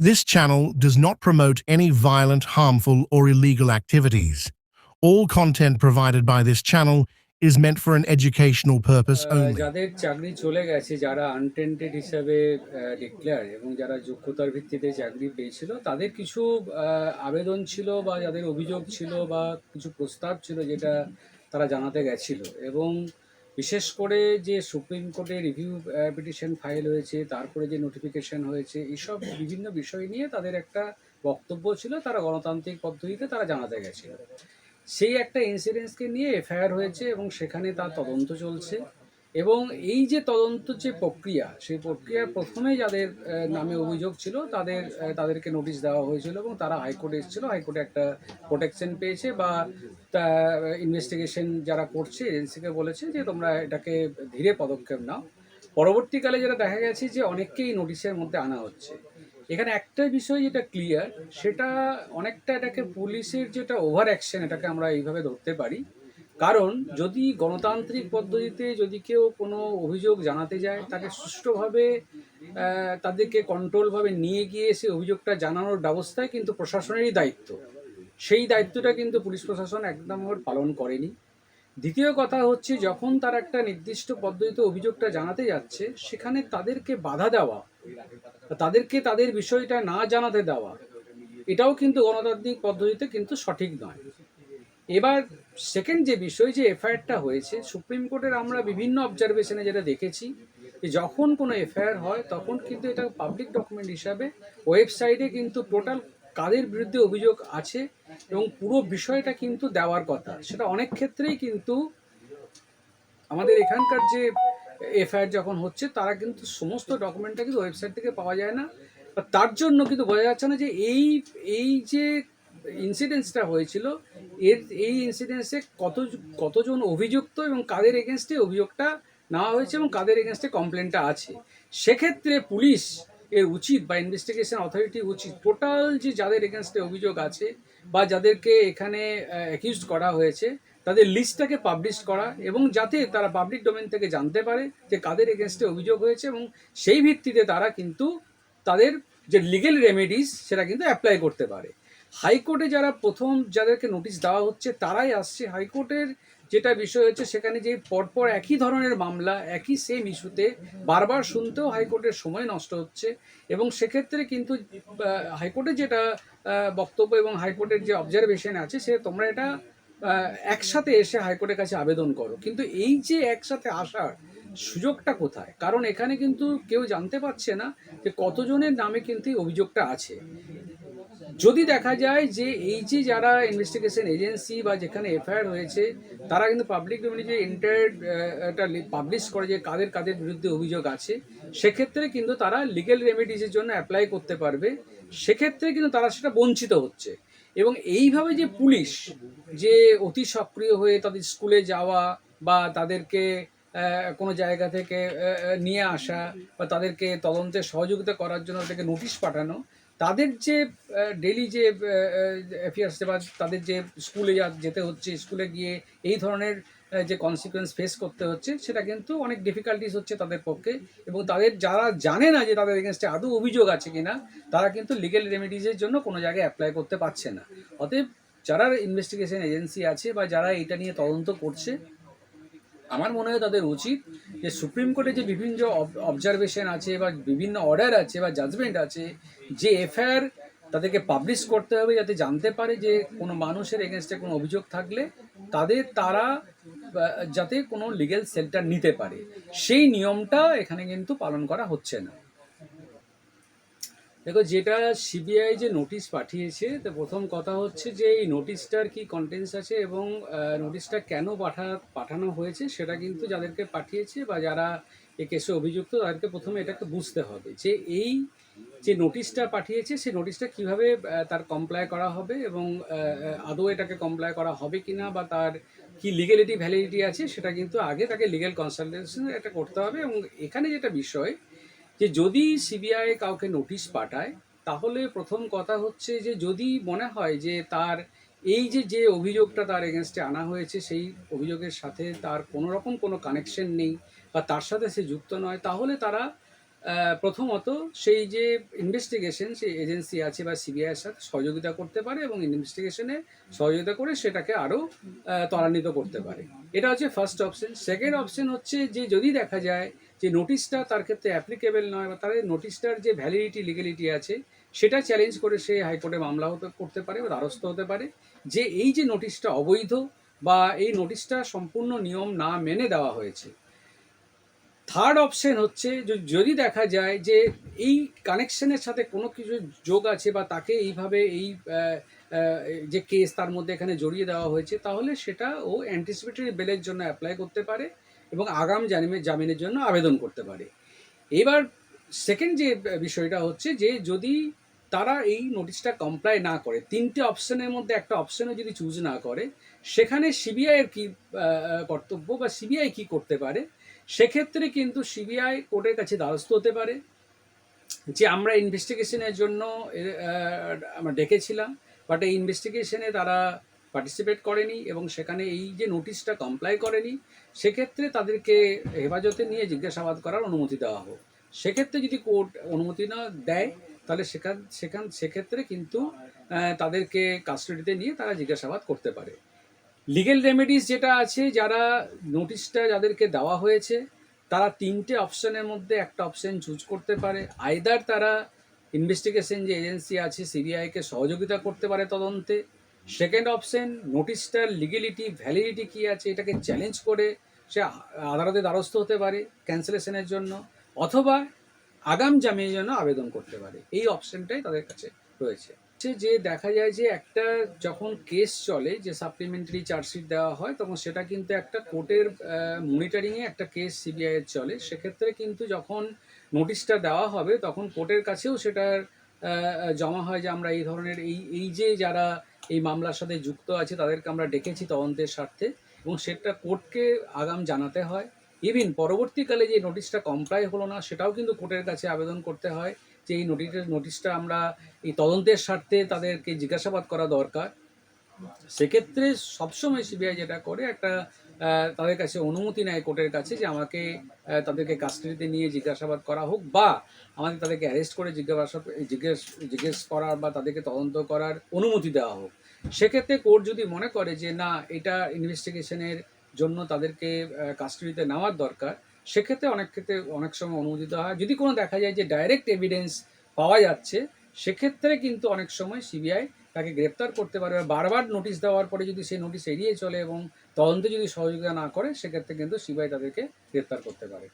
This channel does not promote any violent, harmful, or illegal activities. All content provided by this channel is meant for an educational purpose ah, only. যাদের চাকরি চলে গেছে যারা untainted হিসাবে declare এবং যারা যোগ্যতার ভিত্তিতে চাকরি পেয়েছিল তাদের কিছু আহ, আবেদন ছিল বা যাদের অভিযোগ ছিল বা কিছু প্রস্তাব ছিল যেটা তারা জানাতে গেছিল এবং বিশেষ করে যে সুপ্রিম কোর্টে রিভিউ পিটিশন ফাইল হয়েছে, তারপরে যে নোটিফিকেশন হয়েছে এইসব বিভিন্ন বিষয় নিয়ে তাদের একটা বক্তব্য ছিল, তারা গণতান্ত্রিক পদ্ধতিতে তারা জানাতে গেছিল। সেই একটা ইন্সিডেন্সকে নিয়ে এফআইআর হয়েছে এবং সেখানে তার তদন্ত চলছে। এবং এই যে তদন্ত যে প্রক্রিয়া, সেই প্রক্রিয়ার প্রথমে যাদের নামে অভিযোগ ছিল, তাদের তাদেরকে নোটিশ দেওয়া হয়েছিল এবং তারা হাইকোর্টে এসেছিল। হাইকোর্টে একটা প্রোটেকশন পেয়েছে বা ইনভেস্টিগেশন যারা করছে এজেন্সিকে বলেছে যে তোমরা এটাকে ধীরে পদক্ষেপ নাও। পরবর্তীকালে যেটা দেখা গেছে যে অনেককেই নোটিশের মধ্যে আনা হচ্ছে। এখানে একটা বিষয় যেটা ক্লিয়ার সেটা অনেকটা এটাকে পুলিশের যেটা ওভার অ্যাকশন এটাকে আমরা এইভাবে ধরতে পারি। কারণ যদি গণতান্ত্রিক পদ্ধতিতে যদি কেউ কোনো অভিযোগ জানাতে যায়, তাকে সুষ্ঠুভাবে তাদেরকে কন্ট্রোলভাবে নিয়ে গিয়ে সে অভিযোগটা জানানোর ব্যবস্থায় কিন্তু প্রশাসনেরই দায়িত্ব। সেই দায়িত্বটা কিন্তু পুলিশ প্রশাসন একদম পালন করেনি। দ্বিতীয় কথা হচ্ছে, যখন তার একটা নির্দিষ্ট পদ্ধতিতে অভিযোগটা জানাতে যাচ্ছে, সেখানে তাদেরকে বাধা দেওয়া, তাদেরকে তাদের বিষয়টা না জানাতে দেওয়া, এটাও কিন্তু গণতান্ত্রিক পদ্ধতিতে কিন্তু সঠিক নয়। এবার সেকেন্ড যে বিষয় যে এফআইআরটা হয়েছে, সুপ্রিম কোর্টের আমরা বিভিন্ন অবজারভেশনে যেটা দেখেছি, যে যখন কোনো এফআইআর হয়, তখন কিন্তু এটা পাবলিক ডকুমেন্ট হিসাবে ওয়েবসাইটে কিন্তু টোটাল কাদের বিরুদ্ধে অভিযোগ আছে এবং পুরো বিষয়টা কিন্তু দেওয়ার কথা। সেটা অনেক ক্ষেত্রেই কিন্তু আমাদের এখানকার যে এফআইআর যখন হচ্ছে, তারা কিন্তু সমস্ত ডকুমেন্টটা কিন্তু ওয়েবসাইট থেকে পাওয়া যায় না। তার জন্য কিন্তু বোঝা যাচ্ছে না যে এই এই যে ইনসিডেন্সটা হয়েছিল। এর, এই ইনসিডেন্সে কত, কতজন অভিযুক্ত এবং কাদের এগেনস্টে অভিযোগটা নেওয়া হয়েছে এবং কাদের এগেনস্টে কমপ্লেনটা আছে? সেক্ষেত্রে পুলিশ এর উচিত বা ইনভেস্টিগেশন অথরিটি উচিত টোটাল যে যাদের এগেনস্টে অভিযোগ আছে বা যাদেরকে এখানে অ্যাকিউজ করা হয়েছে, তাদের লিস্টটাকে পাবলিশ করা এবং যাতে তারা পাবলিক ডোমেন থেকে জানতে পারে যে কাদের এগেনস্টে অভিযোগ হয়েছে এবং সেই ভিত্তিতে তারা কিন্তু তাদের যে লিগেল রেমেডিস সেটা কিন্তু অ্যাপ্লাই করতে পারে। হাইকোর্টে যারা প্রথম যাদেরকে নোটিশ দেওয়া হচ্ছে, তারাই আসছে। হাইকোর্টের যেটা বিষয় হচ্ছে, সেখানে যে পরপর একই ধরনের মামলা, একই সেম ইস্যুতে বারবার শুনতেও হাইকোর্টের সময় নষ্ট হচ্ছে এবং সেক্ষেত্রে কিন্তু হাইকোর্টের যেটা বক্তব্য এবং হাইকোর্টের যে অবজারভেশন আছে, সে তোমরা এটা একসাথে এসে হাইকোর্টের কাছে আবেদন করো। কিন্তু এই যে একসাথে আসার সুযোগটা কোথায়? কারণ এখানে কিন্তু কেউ জানতে পারছে না যে কতজনের নামে কিন্তু অভিযোগটা আছে। যদি দেখা যায় যে এই যে যারা ইনভেস্টিগেশন এজেন্সি বা যেখানে এফআইআর হয়েছে, তারা কিন্তু পাবলিক ডোমেনে যে এন্টায়ার একটা পাবলিশ করে যে কাদের কাদের বিরুদ্ধে অভিযোগ আছে, সেক্ষেত্রে কিন্তু তারা লিগেল রেমেডিজের জন্য অ্যাপ্লাই করতে পারবে। সেক্ষেত্রে কিন্তু তারা সেটা বঞ্চিত হচ্ছে। এবং এইভাবে যে পুলিশ যে অতি সক্রিয় হয়ে তাদের স্কুলে যাওয়া বা তাদেরকে কোনো জায়গা থেকে নিয়ে আসা বা তাদেরকে তদন্তে সহযোগিতা করার জন্য তাদেরকে নোটিশ পাঠানো তাদের যে ডেলি যে অ্যাফেয়ার্স বা তাদের যে স্কুলে যেতে হচ্ছে স্কুলে গিয়ে এই ধরনের যে কনসিকুয়েন্স ফেস করতে হচ্ছে, সেটা কিন্তু অনেক ডিফিকাল্টিস হচ্ছে তাদের পক্ষে। এবং তাদের যারা জানে না যে তাদের এগেনস্টে আদৌ অভিযোগ আছে কিনা, তারা কিন্তু লিগেল রেমেডিজের জন্য কোনো জায়গায় অ্যাপ্লাই করতে পারছে না। অতএব যারা ইনভেস্টিগেশন এজেন্সি আছে বা যারা এটা নিয়ে তদন্ত করছে আমার মনে হয় তাদের উচিত যে সুপ্রিম কোর্টে যে বিভিন্ন অবজারভেশন আছে বা বিভিন্ন অর্ডার আছে বা জাজমেন্ট আছে, যে এফআইআর তাদেরকে পাবলিশ করতে হবে যাতে জানতে পারে যে কোনো মানুষের এগেনস্টে কোনো অভিযোগ থাকলে তাদের তারা যাতে কোনো লিগেল সেল্টার নিতে পারে। সেই নিয়মটা এখানে কিন্তু পালন করা হচ্ছে না। দেখো, যেটা সিবিআই যে নোটিশ পাঠিয়েছে, তো প্রথম কথা হচ্ছে যে এই নোটিশটার কি কন্টেন্টস আছে এবং নোটিশটা কেন পাঠা, পাঠানো হয়েছে সেটা কিন্তু যাদেরকে পাঠিয়েছে বা যারা এ কেসে অভিযুক্ত, তাদেরকে প্রথমে এটাকে বুঝতে হবে যে এই যে নোটিশটা পাঠিয়েছে, সেই নোটিশটা কীভাবে তার কমপ্লাই করা হবে এবং আদৌ এটাকে কমপ্লাই করা হবে কি না বা তার কি লিগেলিটি ভ্যালিডিটি আছে, সেটা কিন্তু আগে তাকে লিগেল কনসালটেশন এটা করতে হবে এবং এখানে যেটা বিষয় যে যদি সিবিআই কাউকে নোটিশ পাঠায়, তাহলে প্রথম কথা হচ্ছে যে যদি মনে হয় যে তার এই যে যে অভিযোগটা তার এগেনস্টে আনা হয়েছে, সেই অভিযোগের সাথে তার কোনো রকম কোনো কানেকশন নেই বা তার সাথে সে যুক্ত নয়, তাহলে তারা প্রথমত সেই যে ইনভেস্টিগেশন সেই এজেন্সি আছে বা সিবিআইয়ের সাথে সহযোগিতা করতে পারে এবং ইনভেস্টিগেশনে সহযোগিতা করে সেটাকে আরও ত্বরান্বিত করতে পারে। এটা হচ্ছে ফার্স্ট অপশন সেকেন্ড অপশন হচ্ছে যে যদি দেখা যায় যে নোটিশটা তার ক্ষেত্রে অ্যাপ্লিকেবল নয় বা তাদের নোটিশটার যে ভ্যালিডিটি লিগ্যালিটি আছে, সেটা চ্যালেঞ্জ করে সে হাইকোর্টে মামলা হতে, করতে পারে বা দ্বারস্থ হতে পারে। যে এই যে নোটিশটা অবৈধ বা এই নোটিশটা সম্পূর্ণ নিয়ম না মেনে দেওয়া হয়েছে থার্ড অপশন হচ্ছে যদি দেখা যায় যে এই কানেকশনের সাথে কোনো কিছু যোগ আছে বা তাকে এইভাবে এই যে কেস তার মধ্যে এখানে জড়িয়ে দেওয়া হয়েছে, তাহলে সেটা ও অ্যান্টিসিপেটরি বেলের জন্য অ্যাপ্লাই করতে পারে। এবং আগাম জামিনের জামিনের জন্য আবেদন করতে পারে। এবার সেকেন্ড যে বিষয়টা হচ্ছে যে যদি তারা এই নোটিশটা কমপ্লাই না করে, তিনটে অপশনের মধ্যে একটা অপশনও যদি চুজ না করে, সেখানে সিবিআইয়ের কি কর্তব্য বা সিবিআই কি করতে পারে? সেক্ষেত্রে কিন্তু সিবিআই কোর্টের কাছে দ্বারস্থ হতে পারে। যে আমরা ইনভেস্টিগেশনের জন্য আমরা ডেকেছিলাম বাট এই ইনভেস্টিগেশনে তারা পার্টিসিপেট করেনি এবং সেখানে এই যে নোটিশটা কমপ্লাই করেনি, সেক্ষেত্রে তাদেরকে হেফাজতে নিয়ে জিজ্ঞাসাবাদ করার অনুমতি দেওয়া হোক। সেক্ষেত্রে যদি কোর্ট অনুমতি না দেয়, তাহলে সেখান সেখান, সেক্ষেত্রে কিন্তু তাদেরকে কাস্টাডিতে নিয়ে তারা জিজ্ঞাসাবাদ করতে পারে। লিগেল রেমেডিস যেটা আছে, যারা নোটিশটা যাদেরকে দেওয়া হয়েছে, তারা তিনটে অপশনের মধ্যে একটা অপশন চুজ করতে পারে। আইদার তারা ইনভেস্টিগেশন যে এজেন্সি আছে সিবিআইকে সহযোগিতা করতে পারে তদন্তে সেকেন্ড অপশন নোটিশটার লিগেলিটি ভ্যালিডিটি কী আছে, এটাকে চ্যালেঞ্জ করে সে আদালতে দ্বারস্থ হতে পারে ক্যান্সেলেশনের জন্য, অথবা আগাম জামিনের জন্য আবেদন করতে পারে। এই অপশনটাই তাদের কাছে রয়েছে। হচ্ছে যে দেখা যায় যে একটা যখন কেস চলে, যে সাপ্লিমেন্টারি চার্জশিট দেওয়া হয়, তখন সেটা কিন্তু একটা কোর্টের মনিটরিংয়ে একটা কেস সিবিআইয়ের চলে। সেক্ষেত্রে কিন্তু যখন নোটিশটা দেওয়া হবে, তখন কোর্টের কাছেও সেটার জমা হয় যে আমরা এই ধরনের, এই এই যে যারা এই মামলার সাথে যুক্ত আছে, তাদেরকে আমরা ডেকেছি তদন্তের স্বার্থে এবং সেটা কোর্টকে আগাম জানাতে হয়। ইভিন পরবর্তীকালে যে নোটিশটা কমপ্লাই হলো না, সেটাও কিন্তু কোর্টের কাছে আবেদন করতে হয় যে এই নোটিশের নোটিশটা আমরা এই তদন্তের স্বার্থে তাদেরকে জিজ্ঞাসাবাদ করা দরকার। সেক্ষেত্রে সবসময় সিবিআই যেটা করে একটা তাদের কাছে অনুমতি নেয় কোর্টের কাছে যে আমাকে তাদেরকে কাস্টাডিতে নিয়ে জিজ্ঞাসাবাদ করা হোক বা আমাদের তাদেরকে অ্যারেস্ট করে জিজ্ঞাসা জিজ্ঞেস জিজ্ঞেস করার বা তাদেরকে তদন্ত করার অনুমতি দেওয়া হোক। সেক্ষেত্রে কোর্ট যদি মনে করে যে না, এটা ইনভেস্টিগেশনের জন্য তাদেরকে কাস্টাডিতে নেওয়ার দরকার, সেক্ষেত্রে অনেক ক্ষেত্রে অনেক সময় অনুমতি দেওয়া হয়। যদি কোনো দেখা যায় যে ডাইরেক্ট এভিডেন্স পাওয়া যাচ্ছে, সেক্ষেত্রে কিন্তু অনেক সময় সিবিআই তাকে গ্রেপ্তার করতে পারে বা বারবার নোটিশ দেওয়ার পরে যদি সেই নোটিশ এড়িয়ে চলে এবং তদন্তে যদি সহযোগিতা না করে, সেক্ষেত্রে কিন্তু সিবিআই তাদেরকে গ্রেপ্তার করতে পারে।